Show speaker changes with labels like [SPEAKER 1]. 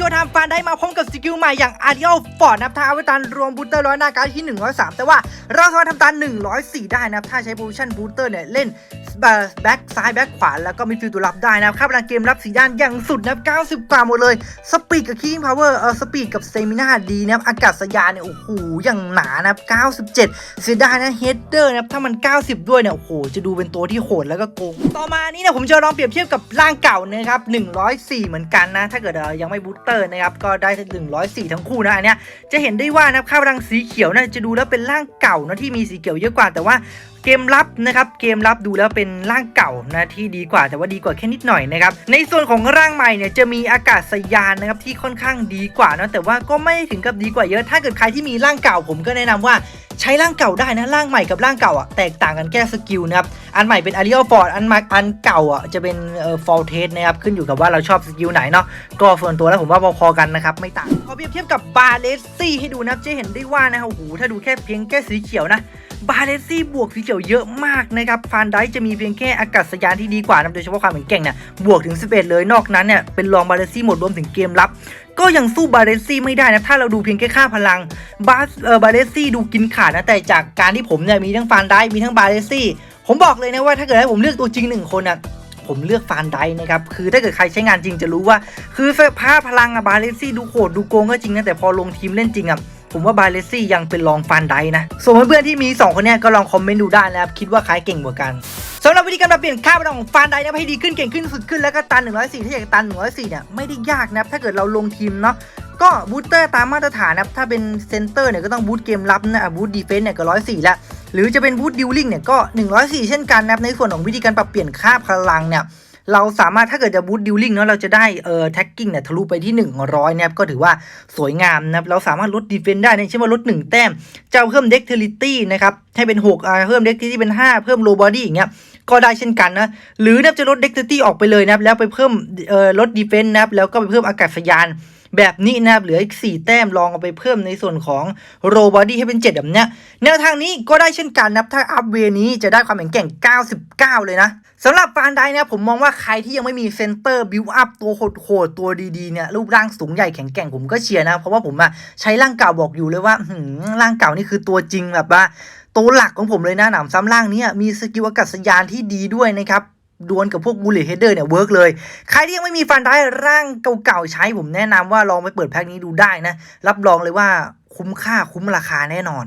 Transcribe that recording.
[SPEAKER 1] โจทำฟันได้มาพร้อมกับสกิลใหม่อย่างอาริโอฟอร์ดนะครับถ้าเอาไว้ตันรวมบูสเตอร์ร้อยหน้าการที่ 103 แต่ว่าเราสามารถทำตาน104 ได้นะครับ ถ้าใช้โพซิชันบูสเตอร์เนี่ยเล่นแบ็กซ้ายแบ็กขวาแล้วก็มีฟิลตัวรับได้นะครับค่าพลังเกมรับสีด้านอย่างสุดนะครับ90กว่าหมดเลยสปีดกับคี n พาวเวอร์เออสปีดกับเตมินาดีนะครับอากาศยานเนี่ยโอ้โหอย่างหนานะครับ97 เสียดายนะเฮดเดอร์นะครับถ้ามัน 90 ด้วยเนี่ยโอ้โหจะดูเป็นตัวที่โหดแล้วก็โกงต่อมานี่เนี่ยผมจะลองเปรียบเทียบกับร่างเก่านะครับ104 เหมือนกันนะ ถ้าเกิดยังไม่บูสเตอร์นะครับก็ได้104 ทั้งคู่นะอันเนี้ยจะเห็นได้ว่านะครับค่าพลังสีเขียวนะจะดูแล้วเป็นร่างเก่านะที่มีสีเขียวเยอะกว่าแต่ว่าเกมรับนะครับเกมรับดูแล้วเป็นร่างเก่านะที่ดีกว่าแต่ว่าดีกว่าแค่นิดหน่อยนะครับในส่วนของร่างใหม่เนี่ยจะมีอากาศยานนะครับที่ค่อนข้างดีกว่านะแต่ว่าก็ไม่ถึงกับดีกว่าเยอะ ถ้าเกิดใครที่มีร่างเก่าผมก็แนะนำว่าใช้ร่างเก่าได้นะร่างใหม่กับร่างเก่าอะแตกต่างกันแค่สกิลนะครับ อันใหม่เป็นอาริโอฟอร์ดอันใหม่อันเก่าอะจะเป็นเอ่อฟอลเทสนะครับ ขึ้นอยู่กับว่าเราชอบสกิลไหนเนาะก็ส่วนตัวแล้วผมว่าพอๆกันนะครับ ไม่ต่างขอเปรียบเทียบกับบาเลสซี่ให้ดูนะครับจะเห็นได้ว่านะโอ้โหถ้าดูแค่เพียงแค่สีเขียวนะบาเลสซี่บวกสีเขียวเยอะมากนะครับฟานไดจะมีเพียงแค่อากาศยานที่ดีกว่านะโดยเฉพาะความแข็งแกร่งเนี่ยบวกถึง 11 เลยนอกนั้นเนี่ยเป็นรองบาเลสซี่หมดรวมถึงเกมรับ ก็ยังสู้บาเลสซี่ไม่ได้นะ ถ้าเราดูเพียงแค่ค่าพลังบาสเออบาเลสซี่ดูกินขาดนะแต่จากการที่ผมเนี่ยมีทั้งฟานไดมีทั้งบาเลสซี่ ผมบอกเลยนะว่าถ้าเกิดให้ผมเลือกตัวจริงหนึ่งคนอะผมเลือกฟานไดนะครับ คือถ้าเกิดใครใช้งานจริงจะรู้ว่า คือภาพพลังอะบาเลซี่ดูโหดดูโกงก็จริงนะแต่พอลงทีมเล่นจริงอะผมว่าบาเลซี่ยังเป็นรองฟานไดนะ ส่วนเพื่อนๆที่มี 2 คนเนี้ยก็ลองคอมเมนต์ดูได้นะครับ คิดว่าใครเก่งกว่ากันสำหรับวิธีการปรับเปลี่ยนค่าพลังของฟานไดนะให้ดีขึ้นเก่งขึ้นสุดขึ้นแล้วก็ตัน 104 ถ้าอยากตัน 104 เนี่ยไม่ได้ยากนะถ้าเกิดเราลงทีมเนาะก็บูสเตอร์ตามมาตรฐานนะถ้าเป็นเซนเตอร์เนี่ยก็ต้องบูสเกมรับนะบูสดีเฟนส์เนี่ยก็104แล้ว หรือจะเป็นบูทดิวลิงเนี่ยก็ 104 เช่นกันนะครับในส่วนของวิธีการปรับเปลี่ยนค่าพลังเนี่ยเราสามารถถ้าเกิดจะบูตดิวลิงเนาะเราจะได้เอ่อแท็กกิ้งเนี่ยทะลุไปที่ 100นะครับก็ถือว่าสวยงามนะครับเราสามารถลดดีเฟนได้นะเช่นว่าลด 1 แต้มจะเอาเพิ่มเด็กเทลิตี้นะครับให้เป็น 6อ่าเพิ่มเด็กที่เป็น 5 เพิ่มโลบอดี้อย่างเงี้ย ก็ได้เช่นกันนะ หรือนะครับจะลดเด็กตี้ออกไปเลยนะครับ แล้วไปเพิ่มเอ่อลดดีเฟนส์นะครับ แล้วก็ไปเพิ่มอากาศยานแบบนี้นะครับ เหลืออีก 4 แต้มลองเอาไปเพิ่มในส่วนของโรบอดี้ให้เป็น 7 แบบเนี้ยแนวทางนี้ก็ได้เช่นกันนะครับ ถ้าอัพเวนี้จะได้ความแข็งแกร่ง 99 เลยนะสำหรับฟานไดนะผมมองว่าใครที่ยังไม่มีเซนเตอร์บิวอัพตัวโหดๆตัวดีๆเนี่ยรูปร่างสูงใหญ่แข็งแกร่งผมก็เชียร์นะ เพราะว่าผมอะใช้ร่างเก่าบอกอยู่เลยว่าร่างเก่านี่คือตัวจริงแบบว่า ตัวหลักของผมเลยนะหนำซ้ำล่างนี้มีสกิลอากาศยานที่ดีด้วยนะครับดวลกับพวกบูลเลตเฮดเดอร์เนี่ยเวิร์กเลย ใครที่ยังไม่มีฟันได้ร่างเก่าๆใช้ผมแนะนำว่าลองไปเปิดแพ็คนี้ดูได้นะ รับรองเลยว่าคุ้มค่าคุ้มราคาแน่นอน